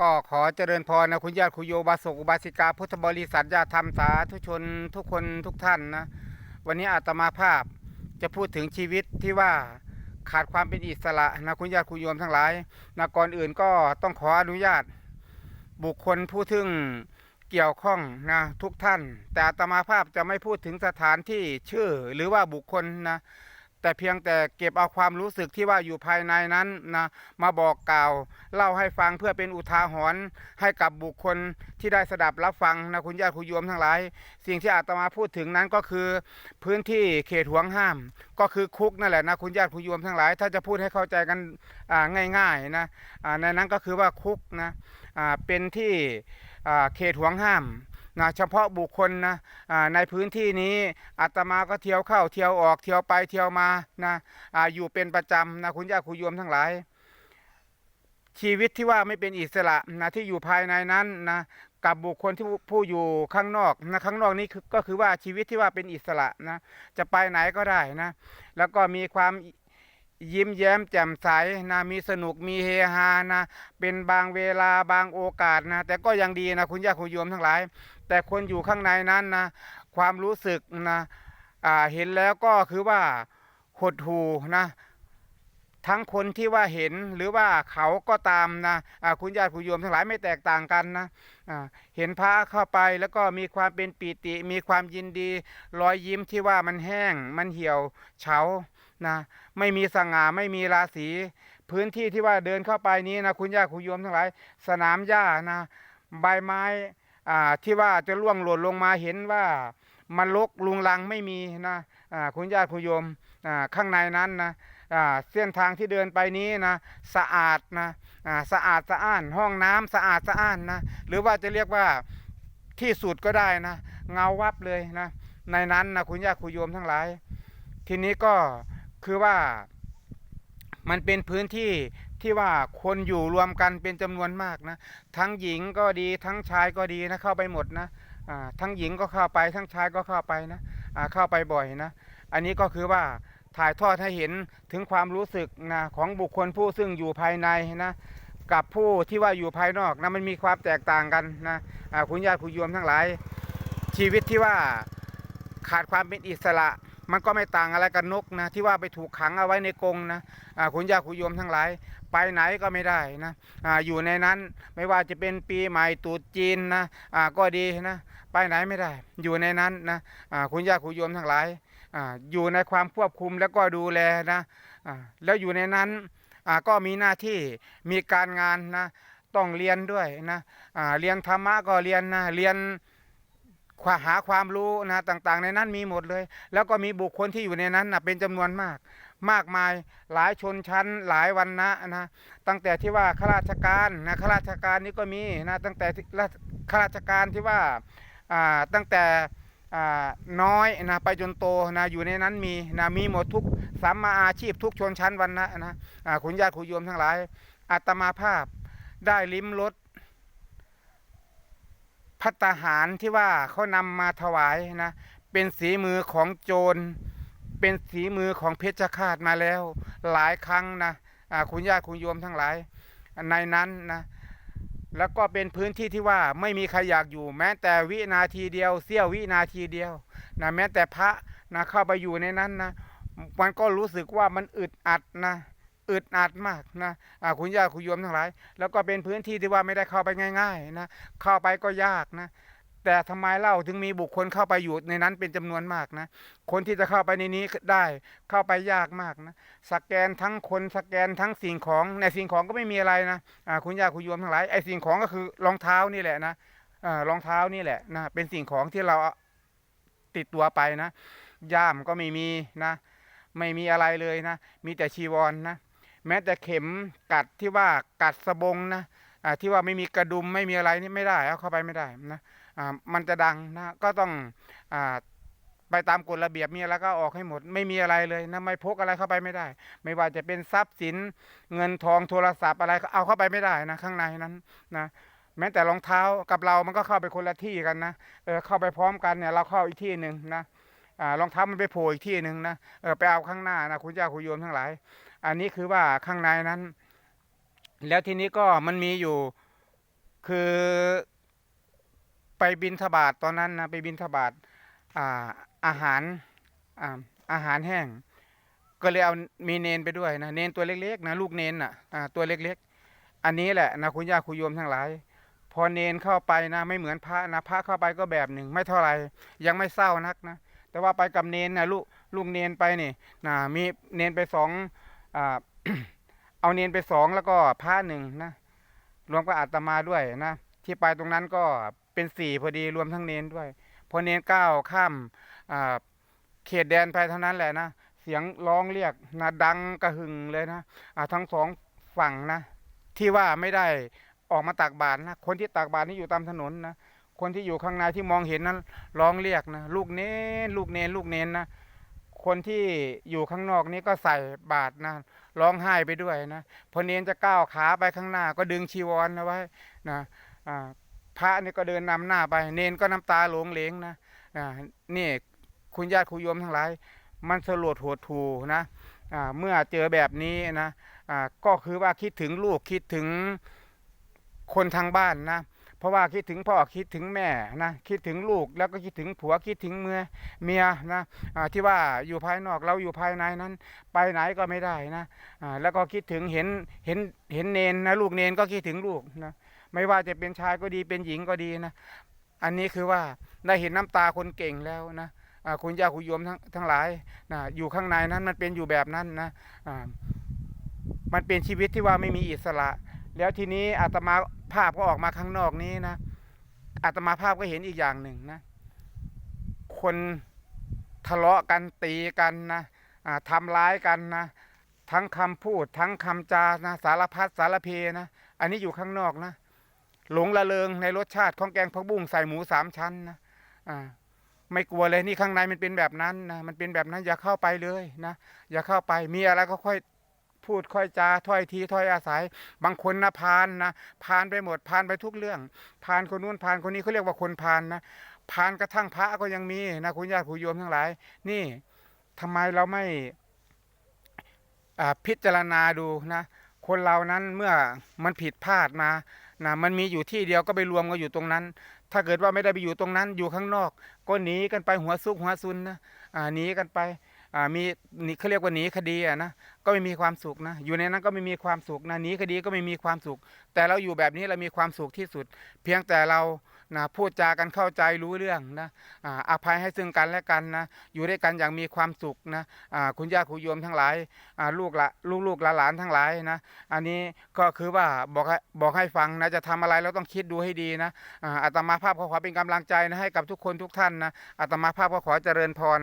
ก็ขอเจริญพรนะคุณญาติคุโยบาสกอุบาสิกา พุทธบริษัทญาติธรรมสาธุชนทุกคนทุกท่านนะวันนี้อาตมาภาพจะพูดถึงชีวิตที่ว่าขาดความเป็นอิสระนะคุณญาติคุโยมทั้งหลายนะก่อนอื่นก็ต้องขออนุญาต บุคคลผู้ถึงเกี่ยวข้องนะทุกท่าน แต่อาตมาภาพจะไม่พูดถึงสถานที่ชื่อหรือว่าบุคคลนะ แต่เพียงแต่เก็บเอาความรู้สึกที่ว่าอยู่ภายในนั้นนะมาบอกกล่าว เล่าให้ฟังเพื่อเป็นอุทาหรณ์ให้กับบุคคลที่ได้สดับรับฟังนะคุณญาติคุณโยมทั้งหลาย สิ่งที่อาตมาพูดถึงนั้นก็คือพื้นที่เขตห่วงห้าม ก็คือคุกนั่นแหละนะคุณญาติคุณโยมทั้งหลาย ถ้าจะพูดให้เข้าใจกันง่ายๆนะในนั้นก็คือว่าคุกนะเป็นที่เขตห่วงห้าม นะเฉพาะบุคคลนะในพื้นที่นี้อาตมาก็เที่ยวเข้าเที่ยวออกเที่ยวไปเที่ยวมานะออยู่เป็นประจำนะคุณญาคุณโยมทั้งหลาย ชีวิตที่ว่าไม่เป็นอิสระนะที่อยู่ภายในนั้นนะกับบุคคลที่ผู้อยู่ข้างนอกนะข้างนอกนี้ก็คือว่าชีวิตที่ว่าเป็นอิสระนะจะไปไหนก็ได้นะแล้วก็มีความ ยิ้มแย้มแจ่มใสนะมีสนุกมีเฮฮานะเป็นบางเวลาบางโอกาสนะแต่ก็ยังดีนะคุณญาคุณโยมทั้งหลาย แต่คนอยู่ข้างในนั้นนะความรู้สึกนะอ่าเห็นแล้วก็คือว่าหดหูนะทั้งคนที่ว่าเห็นหรือว่าเขาก็ตามนะอ่าคุณญาติคุณโยมทั้งหลายไม่แตกต่างกันนะอ่าเห็นพระเข้าไปแล้วก็มีความเป็นปีติ มีความยินดี รอยยิ้มที่ว่ามันแห้งมันเหี่ยวเฉา นะไม่มีสง่าไม่มีราศีพื้นที่ที่ว่าเดินเข้าไปนี้นะคุณญาติคุณโยมทั้งหลาย สนามหญ้านะใบไม้อ่าที่ว่าจะล่วงหล่นลงมาเห็นว่ามันลกลุงลังไม่มีนะอ่าคุณญาติคุณโยมอ่าข้างในนั้นนะอ่าเส้นทางที่เดินไปนี้นะสะอาดนะอ่าสะอาดสะอ้านห้องน้ำสะอาดสะอ้านนะหรือว่าจะเรียกว่าที่สุดก็ได้นะเงาวับเลยนะในนั้นนะคุณญาติคุณโยมทั้งหลาย ทีนี้ก็ คือว่ามันเป็นพื้นที่ที่ว่าคนอยู่รวมกันเป็นจำนวนมากนะ ทั้งหญิงก็ดีทั้งชายก็ดีนะเข้าไปหมดนะทั้งหญิงก็เข้าไป ทั้งชายก็เข้าไปนะเข้าไปบ่อยนะ อันนี้ก็คือว่าถ่ายทอดให้เห็นถึงความรู้สึกนะของบุคคลผู้ซึ่งอยู่ภายในนะกับผู้ที่ว่าอยู่ภายนอกนะมันมีความแตกต่างกันนะคุณญาติคุณโยมทั้งหลาย ชีวิตที่ว่าขาดความเป็นอิสระ มันก็ไม่ต่างอะไรกับนกนะที่ว่าไปถูกขังเอาไว้ในกรงนะอ่าคุณญาติคุยมทั้งหลาย ไปไหนก็ไม่ได้นะออยู่ในนั้นไม่ว่าจะเป็นปีใหม่ตรุษจีนนะก็ดีนะไปไหนไม่ได้ อยู่ในนั้นนะอ่าคุณญาติคุยมทั้งหลายออยู่ในความควบคุมแล้วก็ดูแลนะแล้วอยู่ในนั้นก็มีหน้าที่มีการงานนะต้องเรียนด้วยนะเรียนธรรมะก็เรียนนะเรียน หาความรู้นะต่างๆ ในนั้นมีหมดเลย แล้วก็มีบุคคลที่อยู่ในนั้นนะเป็นจำนวนมาก มากมายหลายชนชั้นหลายวันนะนะตั้งแต่ที่ว่าข้าราชการนะข้าราชการนี่ก็มีนะตั้งแต่ราชข้าราชการที่ว่าอ่าตั้งแต่น้อยนะไปจนโตนะอยู่ในนั้นมีนะมีหมดทุกสามมาอาชีพทุกชนชั้นวันนะนะอ่าคุณญาติคุณโยมทั้งหลายอาตมาภาพได้ลิ้มรส พัตหารที่ว่าเขานำมาถวายนะ เป็นสีมือของโจร เป็นสีมือของเพชฌฆาตมาแล้ว หลายครั้งนะคุณญาติคุณโยมทั้งหลายในนั้นนะแล้วก็เป็นพื้นที่ที่ว่าไม่มีใครอยากอยู่ แม้แต่วินาทีเดียวเสี้ยววินาทีเดียวนะแม้แต่พระนะเข้าไปอยู่ในนั้นนะมันก็รู้สึกว่ามันอึดอัดนะ อึดอัดมากนะคุณญาคุณโยมทั้งหลาย แล้วก็เป็นพื้นที่ที่ว่าไม่ได้เข้าไปง่าย ๆ นะ เข้าไปก็ยากนะ แต่ทำไมเล่าถึงมีบุคคลเข้าไปอยู่ในนั้นเป็นจำนวนมากนะ คนที่จะเข้าไปในนี้ได้เข้าไปยากมากนะ สแกนทั้งคนสแกนทั้งสิ่งของ ในสิ่งของก็ไม่มีอะไรนะคุณญาคุณโยมทั้งหลาย ไอ้สิ่งของก็คือรองเท้านี่แหละนะอ่ารองเท้านี่แหละนะ เป็นสิ่งของที่เราติดตัวไปนะ ย่ามก็ไม่มีนะ ไม่มีอะไรเลยนะ มีแต่ชีวรนนะ แม้แต่เข็มกัดที่ว่ากัดสบงนะที่ว่าไม่มีกระดุมไม่มีอะไรนี่ไม่ได้เอาเข้าไปไม่ได้นะมันจะดังนะก็ต้องอไปตามกฎระเบียบมีอะไรก็ออกให้หมด ไม่มีอะไรเลยนะไม่พกอะไรเข้าไปไม่ได้ ไม่ว่าจะเป็นทรัพย์สินเงินทองโทรศัพท์อะไรก็เอาเข้าไปไม่ได้นะข้างในนั้นนะแม้แต่รองเท้ากับเรามันก็เข้าไปคนละที่กันนะเออเข้าไปพร้อมกันเนี่ยเราเข้าอีกที่หนึ่งนะอ่ารองเท้ามันไปโผล่อีกที่หนึ่งนะเออไปเอาข้างหน้านะคุณเจ้าคุณโยมทั้งหลาย อันนี้คือว่าข้างในนั้น แล้วทีนี้ก็มันมีอยู่คือไปบินทบาทตอนนั้นนะไปบินทบาทอ่าอาหารอ่าอาหารแห้ง ก็เลยเอามีเนนไปด้วยนะเนนตัวเล็กๆนะลูกเนนอะอ่าตัวเล็กๆ อันนี้แหละนะคุณย่าคุณโยมทั้งหลาย พอเนนเข้าไปนะไม่เหมือนพระนะพระเข้าไปก็แบบหนึ่งไม่เท่าไหร่ยังไม่เศร้านักนะแต่ว่าไปกับเนนนะลูกลูกเนนไปนี่นะมีเนนไปสอง เอาเนียนไปสองแล้วก็พระหนึ่งนะ รวมกับอาตมาด้วยนะ ที่ไปตรงนั้นก็เป็นสี่พอดีรวมทั้งเนนด้วย พอเนนก้าวข้ามอ่าเขตแดนไปเท่านั้นแหละนะ เสียงร้องเรียกนะดังกระหึ่งเลยนะทั้งสองฝั่งนะ ที่ว่าไม่ได้ออกมาตักบาตรนะ คนที่ตักบาตรนี่อยู่ตามถนนนะ คนที่อยู่ข้างในที่มองเห็นนั้นร้องเรียกนะ ลูกเน้นลูกเน้นลูกเน้นนะ คนที่อยู่ข้างนอกนี่ก็ใส่บาตรนะร้องไห้ไปด้วยนะพอเนนจะก้าวขาไปข้างหน้าก็ดึงชีวรเอาไว้นะพระนี่ก็เดินนำหน้าไป เนนก็น้ำตาหลงเหลงนะนี่คุณญาติคุณโยมทั้งหลาย มันสลดหดถูนะเมื่อเจอแบบนี้นะก็คือว่าคิดถึงลูกคิดถึงคนทางบ้านนะ เพราะว่าคิดถึงพ่อคิดถึงแม่นะคิดถึงลูกแล้วก็คิดถึงผัวคิดถึงเมียเมียนะที่ว่าอยู่ภายนอกเราอยู่ภายในนั้น ไปไหนก็ไม่ได้นะแล้วก็คิดถึงเห็นเห็นเห็นเนนนะลูกเนนก็คิดถึงลูกนะไม่ว่าจะเป็นชายก็ดีเป็นหญิงก็ดีนะอันนี้คือว่าได้เห็นน้ำตาคนเก่งแล้วนะคุณย่าคุณโยมทั้งทั้งหลายนะอยู่ข้างในนั้นมันเป็นอยู่แบบนั้นนะมันเป็นชีวิตที่ว่าไม่มีอิสระ แล้วทีนี้อาตมา ภาพก็ออกมาข้างนอกนี้นะอาตมาภาพก็เห็นอีกอย่างหนึ่งนะ คนทะเลาะกันตีกันนะทำร้ายกันนะ ทั้งคำพูด ทั้งคำจานะสารพัดสารเพนะ อันนี้อยู่ข้างนอกนะ หลงละเลงในรสชาติของแกงผักบุ้งใส่หมูสามชั้นนะอ่าไม่กลัวเลยนี่ข้างในมันเป็นแบบนั้นนะมันเป็นแบบนั้นอย่าเข้าไปเลยนะอย่าเข้าไปมีอะไรก็ค่อย พูดค่อยจาถ้อยทีถ้อยอาศัย บางคนนะพานนะพานไปหมดพานไปทุกเรื่อง พานคนนู้นพานคนนี้เขาเรียกว่าคนพานนะพานกระทั่งพระก็ยังมีนะคุณญาติคุณโยมทั้งหลาย นี่ทำไมเราไม่อ่าพิจารณาดูนะคนเรานั้นเมื่อมันผิดพลาดมานะมันมีอยู่ที่เดียวก็ไปรวมกันอยู่ตรงนั้น ถ้าเกิดว่าไม่ได้ไปอยู่ตรงนั้นอยู่ข้างนอก ก็หนีกันไปหัวซุกหัวซุนนะอ่าหนีกันไป มีนี่เขาเรียกว่าหนีคดีอะนะก็ไม่มีความสุขนะอยู่ในนั้นก็ไม่มีความสุขนะหนีคดีก็ไม่มีความสุข แต่เราอยู่แบบนี้เรามีความสุขที่สุด เพียงแต่เรานะพูดจากันเข้าใจรู้เรื่องนะอ่าอภัยให้ซึ่งกันและกันนะอยู่ด้วยกันอย่างมีความสุขนะอ่าคุณย่าคุณโยมทั้งหลายอ่าลูกละลูกลูกหลานทั้งหลายนะอันนี้ก็คือว่าบอกบอกให้ฟังนะจะทำอะไรเราต้องคิดดูให้ดีนะอ่าอาตมาภาพขอขอเป็นกำลังใจนะให้กับทุกคนทุกท่านนะอาตมาภาพก็ขอเจริญพร